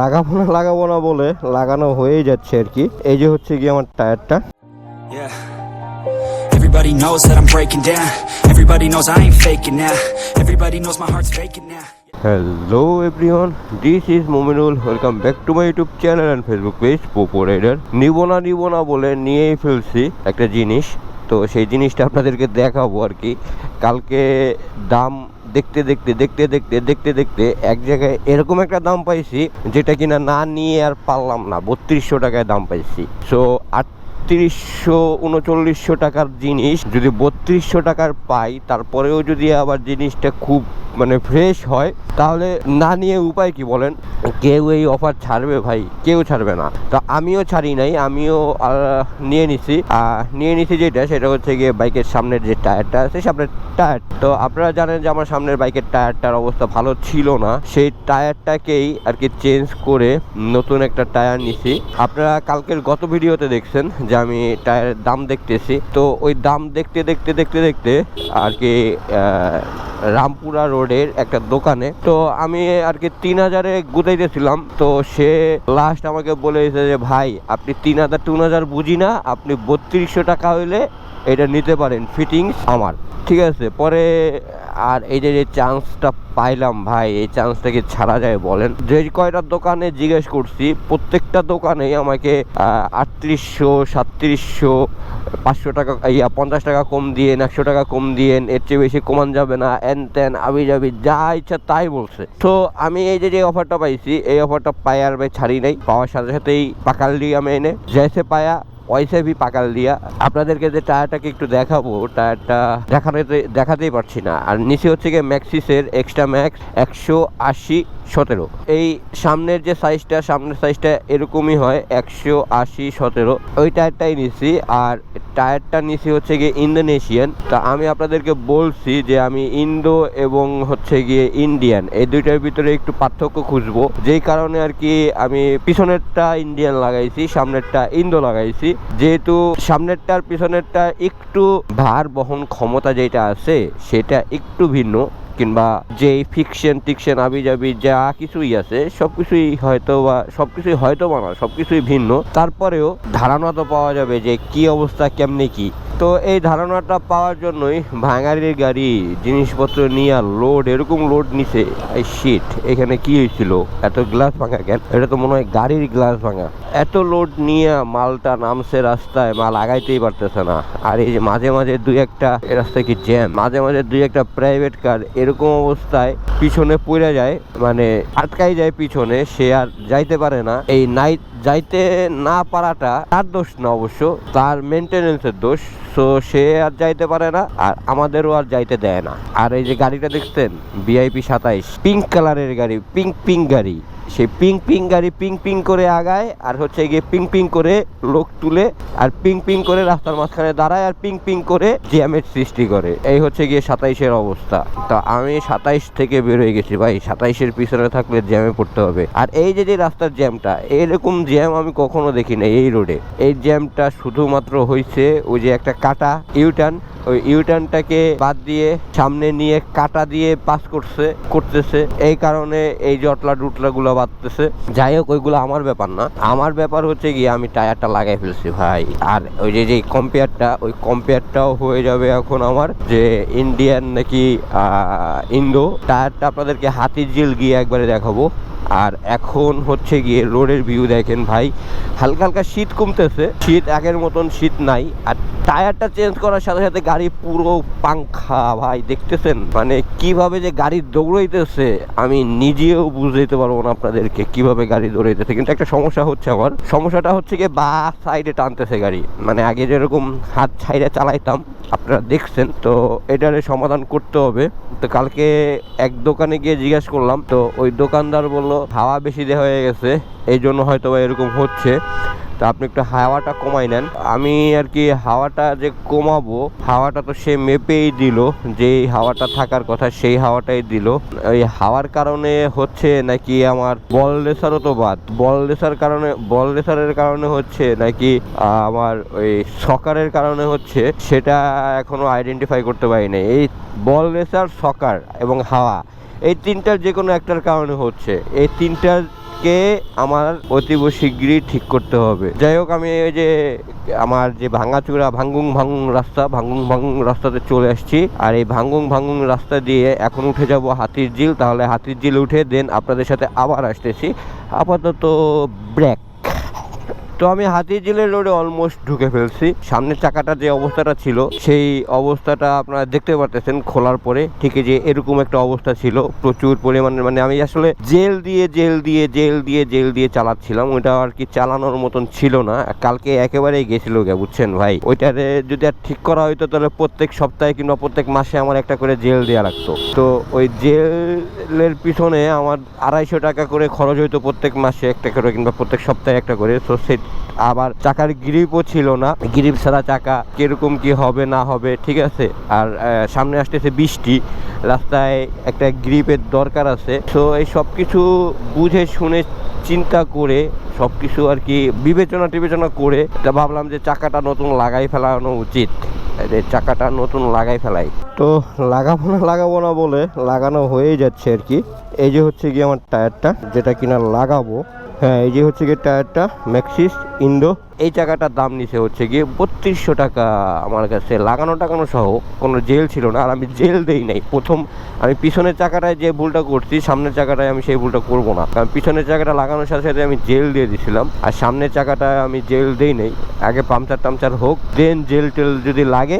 লাগাবো না লাগাবো না বলে লাগানো হয়েই যাচ্ছে আর কি এই যে হচ্ছে গিয়ে আমার টায়ারটা. Everybody knows that I'm breaking down. Everybody knows I ain't faking now. Everybody knows my heart's faking now. Hello everyone this is Mominul welcome back to my YouTube channel and Facebook page Popo rider নিব না নিব না বলে নিয়েই ফেলছি একটা জিনিস তো সেই জিনিসটা আপনাদেরকে দেখাবো আর কি। কালকে দাম দেখতে দেখতে দেখতে দেখতে দেখতে দেখতে এক জায়গায় এরকম একটা দাম পাইছি, যেটা কিনা না নিয়ে আর পারলাম না। বত্রিশশো টাকায় দাম পাইছি। সো আটত্রিশশো উনচল্লিশশো টাকার জিনিস। যদি বত্রিশশো টাকার পাই, তারপরেও যদি আবার জিনিসটা খুব মানে ফ্রেশ হয়, তাহলে না নিয়ে উপায় কি বলেন? কেউ এই অফার ছাড়বে ভাই, কেউ ছাড়বে না। তো আমিও ছাড়ি নাই, আমিও নিয়ে নিছি। নিয়ে নিছি যেটা, সেটা হচ্ছে গিয়ে বাইকের সামনের যে টায়ারটা আছে সামনের টায়ার। তো আপনারা জানেন যে আমার সামনের বাইকের টায়ারটার অবস্থা ভালো ছিল না। সেই টায়ারটাকেই আর কি চেঞ্জ করে নতুন একটা টায়ার নিছি। আপনারা কালকের গত ভিডিওতে দেখছেন যে আমি টায়ারের দাম দেখতেছি। তো ওই দাম দেখতে দেখতে দেখতে দেখতে আর কি রামপুরা রোডের একটা দোকানে। তো আমি আর কি তিন হাজারে গুতাইতেছিলাম। তো সে লাস্ট আমাকে বলেছে যে, ভাই, আপনি তিন হাজার তিন হাজার বুঝি না। আপনি বত্রিশশো টাকা হইলে এটা নিতে পারেন। ফিটিংস আমার। ঠিক আছে, পরে আর এই যে চান্সটা পাইলাম ভাই, এই চান্সটা কি ছাড়া যায় বলেন? যে কয়টা দোকানে জিজ্ঞেস করছি, প্রত্যেকটা দোকানেই আমাকে আটত্রিশশো, সাতত্রিশশো, পাঁচশো টাকা, ইয়া, পঞ্চাশ টাকা কম দিয়েন, একশো টাকা কম দিয়েন, এর চেয়ে বেশি কমান যাবে না, এন তেন, আবি যাবি, যা ইচ্ছা তাই বলছে। তো আমি এই যে যে অফারটা পাইছি, এই অফারটা পাই আর ভাই ছাড়ি নাই। পাওয়ার সাথে সাথেই পাকাল দিয়ে আমি এনে জেসে পায়া ওয়াইসে ভি পাকাল দিয়া। আপনাদেরকে যে টায়ারটাকে একটু দেখাবো, টায়ারটা দেখাতে দেখাতেই পারছি না। আর নিচে হচ্ছে গিয়ে ম্যাক্সিসের এক্সট্রা ম্যাক্স একশো আশি সতেরো। এই সামনের যে সাইজটা সামনের সাইজটা এরকমই হয়, একশো আশি সতেরো। ওই টায়ারটাই নিছি, আর টায়ারটা নিছি হচ্ছে গিয়ে ইন্দোনেশিয়ান তা আমি আপনাদেরকে বলছি যে আমি ইন্দো এবং হচ্ছে গিয়ে ইন্ডিয়ান এই দুইটার ভিতরে একটু পার্থক্য খুঁজবো। যেই কারণে আর কি আমি পিছনেরটা ইন্ডিয়ান লাগাইছি, সামনেরটা ইন্দো লাগাইছি। যেহেতু সামনেরটা আর পিছনেরটা একটু ভার বহন ক্ষমতা যেটা আছে, সেটা একটু ভিন্ন। কিংবা যে ফিকশন টিকশন আবি যাবি যা কিছুই আছে সব কিছুই হয়তো বা সব কিছুই হয়তো বা না সব কিছুই ভিন্ন। তারপরেও ধারণা তো পাওয়া যাবে যে কি অবস্থা, কেমনে কি। তো এই ধারণাটা পাওয়ার জন্যই ভাঙারির গাড়ি জিনিসপত্র নিয়ে লোড এরকম লোড নিছে। এই শিট এখানে কি হয়েছিল? এত গ্লাস ভাঙা কেন? এটা তো মনে হয় গাড়ির গ্লাস ভাঙা। এত লোড নিয়ে মালটা নামছে রাস্তায়, মাল আগাইতেই পারতেছে না। আর এই যে মাঝে মাঝে দুই একটা রাস্তায় কি জ্যাম মাঝে মাঝে দুই একটা প্রাইভেট কার এরকম অবস্থায় পিছনে পড়ে যায় মানে আটকাই যায় পিছনে, সে আর যাইতে পারে না। এই নাইট যাইতে না পারাটা তার দোষ না অবশ্য, তার মেনটেনেন্সের দোষ। সো সে আর যাইতে পারে না, আর আমাদেরও আর যাইতে দেয় না। আর এই যে গাড়িটা দেখছেন? ভিআইপি সাতাইশ। পিঙ্ক কালারের গাড়ি পিঙ্ক পিঙ্ক গাড়ি। সেই পিং পিং গাড়ি পিঙ্ক পিং করে আগায়, আর হচ্ছে গিয়ে পিঙ্ক পিং করে লোক তুলে, আর পিঙ্ক পিং করে রাস্তার মাঝখানে দাঁড়ায়, আর পিঙ্ক পিং করে জ্যামের সৃষ্টি করে। এই হচ্ছে গিয়ে সাতাইশের অবস্থা। তো আমি সাতাইশ থেকে বেরোয় গেছি ভাই। সাতাইশের পিছনে থাকলে জ্যামে পড়তে হবে। আর এই যে যে রাস্তার জ্যামটা, এরকম জ্যাম আমি কখনো দেখি না এই রোডে এই জ্যামটা শুধুমাত্র হয়েছে ওই যে একটা কাটা ইউটার্ন ওই ইউটার্নটাকে বাদ দিয়ে সামনে নিয়ে কাটা দিয়ে পাস করছে, করতেছে। এই কারণে এই জটলা ডুটলা গুলো বাঁধতেছে। যাই হোক, ওইগুলো আমার ব্যাপার না। আমার ব্যাপার হচ্ছে গিয়ে আমি টায়ারটা লাগাই ফেলছি ভাই। আর ওই যে যে কম্পেয়ারটা ওই কম্পেয়ারটাও হয়ে যাবে এখন আমার যে ইন্ডিয়ান নাকি ইন্দো টায়ারটা আপনাদেরকে হাতির জিল গিয়ে একবারে দেখাবো। আর এখন হচ্ছে গিয়ে রোডের ভিউ দেখেন ভাই। হালকা হালকা শীত কমতেছে। শীত আগের মতন শীত নাই। আর টায়ারটা চেঞ্জ করার সাথে সাথে গাড়ি পুরো পাংখা, ভাই, দেখতেছেন? মানে কীভাবে যে গাড়ি দৌড়াইতেছে, আমি নিজেও বুঝাইতে পারব না আপনাদেরকে কীভাবে গাড়ি দৌড়াইতেছে। কিন্তু একটা সমস্যা হচ্ছে আমার। সমস্যাটা হচ্ছে গিয়ে বা সাইডে টানতেছে গাড়ি। মানে আগে যেরকম হাত ছাইড়ে চালাইতাম, আপনারা দেখছেন, তো এটারে সমাধান করতে হবে। তো কালকে এক দোকানে গিয়ে জিজ্ঞাসা করলাম, তো ওই দোকানদার বলল, হাওয়া বেশি দেওয়া হয়ে গেছে, এই জন্য হয়তো বা এরকম হচ্ছে। তা আপনি একটু হাওয়াটা কমাই নেন। আমি আর কি হাওয়াটা যে কমাবো, হাওয়াটা তো সে মেপেই দিল, যেই হাওয়াটা থাকার কথা সেই হাওয়াটাই দিল। এই হাওয়ার কারণে হচ্ছে নাকি আমার বল রেসারও তো বাদ। বল রেসার কারণে, বল রেসারের কারণে হচ্ছে নাকি আমার ওই সকারের কারণে হচ্ছে সেটা এখনও আইডেন্টিফাই করতে পারিনি এই বল রেসার সকার এবং হাওয়া, এই তিনটার যে কোনো একটার কারণে হচ্ছে। এই তিনটার কে আমার অতীব শীঘ্রই ঠিক করতে হবে। যাই হোক, আমি এই যে আমার যে ভাঙাচুরা ভাঙ্গুং ভাঙ্গুং রাস্তা, ভাঙ্গুং ভাঙ্গুং রাস্তাতে চলে আসছি। আর এই ভাঙ্গুং ভাঙ্গুং রাস্তা দিয়ে এখন উঠে যাব হাতির ঝিল। তাহলে হাতির ঝিল উঠে দেন আপনাদের সাথে আবার আসতেছি। আপাতত ব্রেক। তো আমি হাতির ঝিলের রোডে অলমোস্ট ঢুকে ফেলছি। সামনের চাকাটা যে অবস্থাটা ছিল, সেই অবস্থাটা আপনারা দেখতে পারতেছেন খোলার পরে। ঠিক যে এরকম একটা অবস্থা ছিল, প্রচুর পরিমাণে মানে আমি আসলে জেল দিয়ে জেল দিয়ে জেল দিয়ে জেল দিয়ে চালাচ্ছিলাম। ওইটা আর কি চালানোর মতন ছিল না। কালকে একেবারেই গেছিল গে বুঝছেন ভাই? ওইটারে যদি আর ঠিক করা হইতো, তাহলে প্রত্যেক সপ্তাহে কিংবা প্রত্যেক মাসে আমার একটা করে জেল দেওয়া লাগতো। তো ওই জেলের পিছনে আমার আড়াইশো টাকা করে খরচ হইতো প্রত্যেক মাসে একটা করে কিংবা প্রত্যেক সপ্তাহে একটা করে। তো সে আবার চাকার গ্রিপও ছিল না। গ্রিপ ছাড়া চাকা কীরকম কি হবে, না হবে, ঠিক আছে? আর সামনে আসতেছে বৃষ্টি। রাস্তায় একটা গ্রিপের দরকার আছে। তো এই সব কিছু বুঝে শুনে চিন্তা করে সব কিছু আর কি বিবেচনা টিবেচনা করে তা ভাবলাম যে চাকাটা নতুন লাগাই ফেলানো উচিত। চাকাটা নতুন লাগাই ফেলাই। তো লাগাবো না লাগাবো না বলে লাগানো হয়েই যাচ্ছে আর কি। এই যে হচ্ছে কি আমার টায়ারটা, যেটা কিনা লাগাবো। হ্যাঁ এই যে হচ্ছে গিয়ে টায়ারটা ম্যাক্সিস ইন্ডো এই চাকাটার দাম নিচে হচ্ছে গিয়ে বত্রিশশো টাকা আমার কাছে। লাগানো টাকানো সহ কোনো জেল ছিল না, আর আমি জেল দেই নাই। প্রথম আমি পিছনের চাকাটায় যে ভুলটা করছি, সামনের চাকাটায় আমি সেই ভুলটা করব না। কারণ পিছনের চাকাটা লাগানোর সাথে সাথে আমি জেল দিয়ে দিছিলাম, আর সামনের চাকাটায় আমি জেল দেই নাই। আগে পাংচার টামচার হোক, দেন জেল টেল যদি লাগে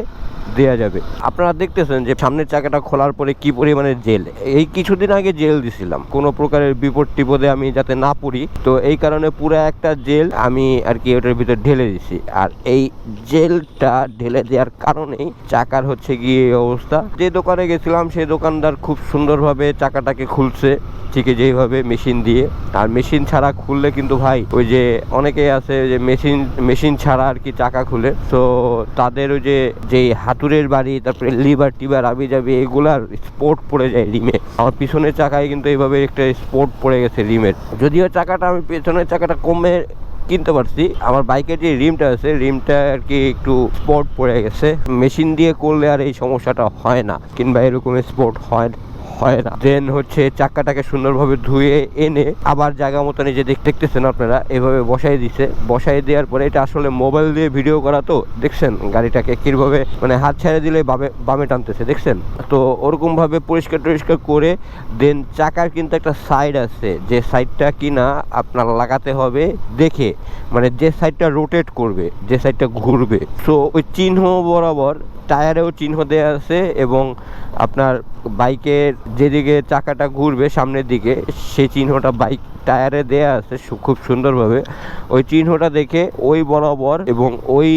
দেয়া যাবে। আপনারা দেখতেছেন যে সামনের চাকাটা খোলার পরে কি পরিমাণে জেল। এই কিছুদিন আগে জেল দিছিলাম। কোনো প্রকারের বিপদ টিপদে আমি যাতে না পড়ি। তো এই কারণে পুরো একটা জেল আমি আর কি ওটার ভিতর ঢেলে দিছি। আর এই জেলটা ঢেলে দেওয়ার কারণেই চাকার হচ্ছে গিয়ে অবস্থা। যে দোকানে গেছিলাম সেই দোকানদার খুব সুন্দরভাবে চাকাটাকে খুলছে ঠিক যেইভাবে মেশিন দিয়ে। আর মেশিন ছাড়া খুললে কিন্তু ভাই, ওই যে অনেকে আছে যে মেশিন মেশিন ছাড়া আর কি চাকা খুলে। তো তাদের ওই যে, যেই হাতুড়ের বাড়ি, তারপরে লিভার টিভার আবি যাবি এগুলার স্পোর্ট পড়ে যায় রিমে। আমার পিছনের চাকায় কিন্তু এইভাবে একটা স্পোর্ট পড়ে গেছে রিমের। যদিও চাকাটা আমি পেছনের চাকাটা কমে কিনতে পারছি, আমার বাইকের যে রিমটা আছে, রিমটা আর কি একটু স্পট পড়ে গেছে। মেশিন দিয়ে করলে আর এই সমস্যাটা হয় না, কিংবা এরকম স্পট হয় হয় না। দেন হচ্ছে চাকাটাকে সুন্দরভাবে ধুয়ে এনে আবার জায়গা মতো নিজে দেখ, দেখতেছেন আপনারা, এভাবে বসাই দিছে। বসাই দেওয়ার পরে এটা আসলে মোবাইল দিয়ে ভিডিও করা তো, দেখছেন গাড়িটাকে কীভাবে মানে হাত ছেড়ে দিলে বামে বামে টানতেছে, দেখছেন? তো ওরকম ভাবে পরিষ্কার টরিষ্কার করে দেন চাকার কিন্তু একটা সাইড আছে, যে সাইডটা কিনা আপনার লাগাতে হবে দেখে। মানে যে সাইডটা রোটেট করবে, যে সাইডটা ঘুরবে। সো ওই চিহ্ন বরাবর টায়ারেও চিহ্ন দেওয়া আছে এবং আপনার বাইকের যেদিকে চাকাটা ঘুরবে সামনের দিকে সে চিহ্নটা বাইক টায়ারে দেয়া আছে খুব সুন্দরভাবে। ওই চিহ্নটা দেখে ওই বরাবর এবং ওই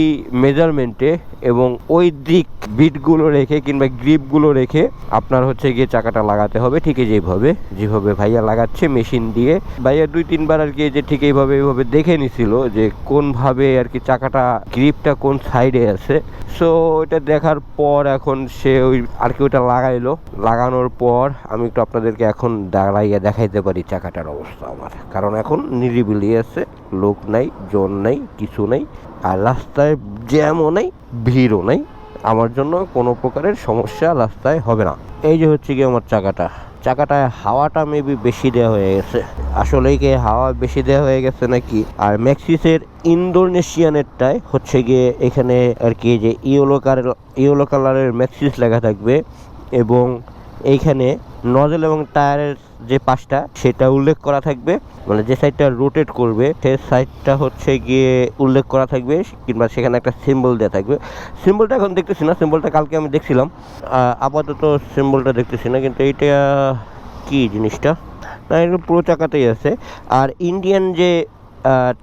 মেজারমেন্টে এবং ওই দিক বিটগুলো রেখে কিংবা গ্রিপগুলো রেখে আপনার হচ্ছে গিয়ে চাকাটা লাগাতে হবে, ঠিকই যেভাবে যেভাবে ভাইয়া লাগাচ্ছে মেশিন দিয়ে। ভাইয়া দুই তিনবার আর কি যে ঠিক এইভাবে এইভাবে দেখে নিছিল যে কোনভাবে আর কি চাকাটা গ্রিপটা কোন সাইডে আছে। সো ওইটা দেখার পর এখন সে ওই আর কি ওটা লাগাইলো। লাগানোর পর আমি একটু আপনাদেরকে এখন দাঁড়াইয়া দেখাইতে পারি চাকাটার অবস্থা। আমার কারণ এখন নিরিবিলি আছে, লোক নাই, জন নাই, কিছু নাই, আর রাস্তায় জ্যামও নেই, ভিড়ও নেই। আমার জন্য কোনো প্রকারের সমস্যা রাস্তায় হবে না। এই যে হচ্ছে কি আমার চাকাটা। চাকাটায় হাওয়াটা মেবি বেশি দেওয়া হয়ে গেছে। আসলে কি হাওয়া বেশি দেওয়া হয়ে গেছে নাকি? আর ম্যাক্সিসের ইন্দোনেশিয়ানেরটায় হচ্ছে গিয়ে এখানে আর কি যে ইয়েলো কালার ইয়েলো কালারের ম্যাক্সিস লেখা থাকবে এবং এইখানে নজল এবং টায়ারের যে পাশটা, সেটা উল্লেখ করা থাকবে। মানে যে সাইডটা রোটেট করবে, সে সাইডটা হচ্ছে গিয়ে উল্লেখ করা থাকবে, কিংবা সেখানে একটা সিম্বল দেওয়া থাকবে। সিম্বলটা এখন দেখতেছি না সিম্বলটা কালকে আমি দেখছিলাম। আপাতত সিম্বলটা দেখতেছি না, কিন্তু এইটা কি জিনিসটা? না, এটা পুরো চাকাতেই আছে। আর ইন্ডিয়ান যে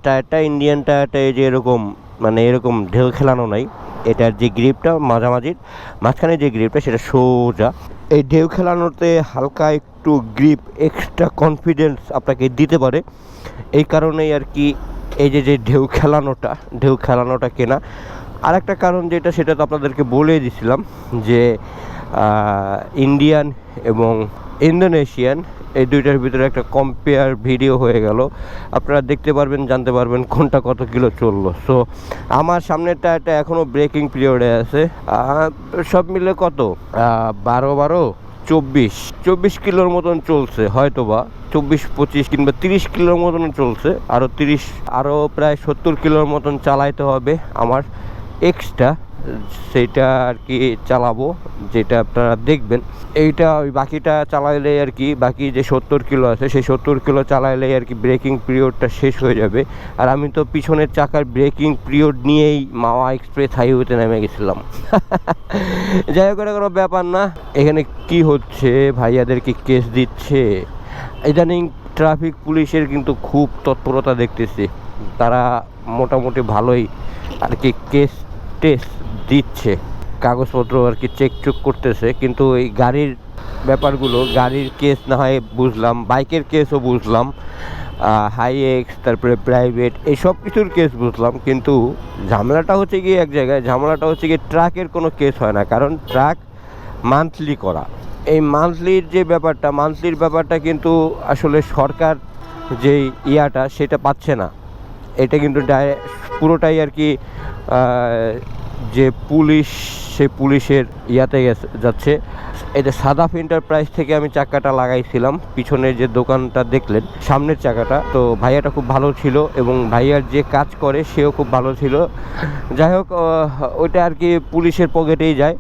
টায়ারটা ইন্ডিয়ান টায়ারটা এই যে এরকম মানে এরকম ঢেউ খেলানো নাই, এটার যে গ্রিপটা মাঝামাঝির, মাঝখানে যে গ্রিপটা সেটা সোজা। এই ঢেউ খেলানোতে হালকা একটু গ্রিপ এক্সট্রা কনফিডেন্স আপনাকে দিতে পারে। এই কারণেই আর কি এই যে যে ঢেউ খেলানোটা ঢেউ খেলানোটা কেনা। আর একটা কারণ যেটা, সেটা তো আপনাদেরকে বলে দিছিলাম যে ইন্ডিয়ান এবং ইন্দোনেশিয়ান এই দুইটার ভিতরে একটা কম্পেয়ার ভিডিও হয়ে গেল। আপনারা দেখতে পারবেন, জানতে পারবেন কোনটা কত কিলো চলল। সো আমার সামনের টায়ারটা এখনও ব্রেকিং পিরিয়ডে আছে। সব মিলে কত? বারো বারো, চব্বিশ। চব্বিশ কিলোর মতন চলছে হয়তো বা চব্বিশ, পঁচিশ কিংবা তিরিশ কিলোর মতন চলছে। আরও তিরিশ আরও প্রায় সত্তর কিলোর মতন চালাইতে হবে আমার। এক্সট্রা সেইটা আর কি চালাবো, যেটা আপনারা দেখবেন। এইটা ওই বাকিটা চালাইলে আর কি বাকি যে সত্তর কিলো আছে, সেই সত্তর কিলো চালাইলেই আর কি ব্রেকিং পিরিয়ডটা শেষ হয়ে যাবে। আর আমি তো পিছনের চাকার ব্রেকিং পিরিয়ড নিয়েই মাওয়া এক্সপ্রেস হাইওয়েতে নেমে গেছিলাম। যাই হোক কোনো ব্যাপার না। এখানে কি হচ্ছে? ভাইয়াদেরকে কেস দিচ্ছে। ইদানিং ট্রাফিক পুলিশের কিন্তু খুব তৎপরতা দেখতেছি। তারা মোটামুটি ভালোই আর কি কেস টেস্ট দিচ্ছে, কাগজপত্র আর কি চেক চুক করতেছে, কিন্তু এই গাড়ির ব্যাপারগুলো, গাড়ির কেস না হয় বুঝলাম বাইকের কেসও বুঝলাম হাই এক্স তারপরে প্রাইভেট এই সব কিছুর কেস বুঝলাম, কিন্তু ঝামেলাটা হচ্ছে গিয়ে এক জায়গায়, ঝামেলাটা হচ্ছে গিয়ে ট্রাকের কোনো কেস হয় না, কারণ ট্রাক মান্থলি করা। এই মান্থলির যে ব্যাপারটা মান্থলির ব্যাপারটা কিন্তু আসলে সরকার যে ইয়াটা, সেটা পাচ্ছে না। এটা কিন্তু পুরোটাই আর কি যে পুলিশ সে পুলিশের ইয়াতে গেছে যাচ্ছে। এটা সাদাফ এন্টারপ্রাইজ থেকে আমি চাকাটা লাগাইছিলাম। পিছনের যে দোকানটা দেখলেন, সামনের চাকাটা। তো ভাইয়াটা খুব ভালো ছিল এবং ভাইয়ার যে কাজ করে, সেও খুব ভালো ছিল। যাই হোক ওইটা আর কি পুলিশের পকেটেই যায়।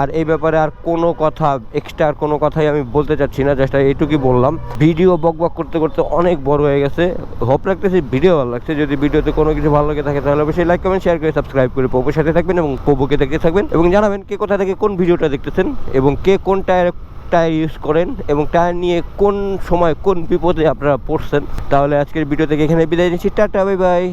আর এই ব্যাপারে আর কোনো কথা এক্সট্রা আর কোনো কথাই আমি বলতে চাচ্ছি না, জাস্ট এইটুকুই বললাম। ভিডিও বক বক করতে করতে অনেক বড় হয়ে গেছে। হোপ রাখতেছি ভিডিও ভালো লাগছে। যদি ভিডিওতে কোনো কিছু ভালো লাগে থাকে, তাহলে অবশ্যই লাইক কমেন্ট শেয়ার করে সাবস্ক্রাইব করে পপুর সাথে থাকবেন এবং পপুকে দেখতে থাকবেন। এবং জানাবেন কে কোথা থেকে কোন ভিডিওটা দেখতেছেন এবং কে কোন টায়ার টায়ার ইউজ করেন এবং টায়ার নিয়ে কোন সময় কোন বিপদে আপনারা পড়ছেন? তাহলে আজকের ভিডিও থেকে এখানে বিদায় নিচ্ছি। Tata bye bye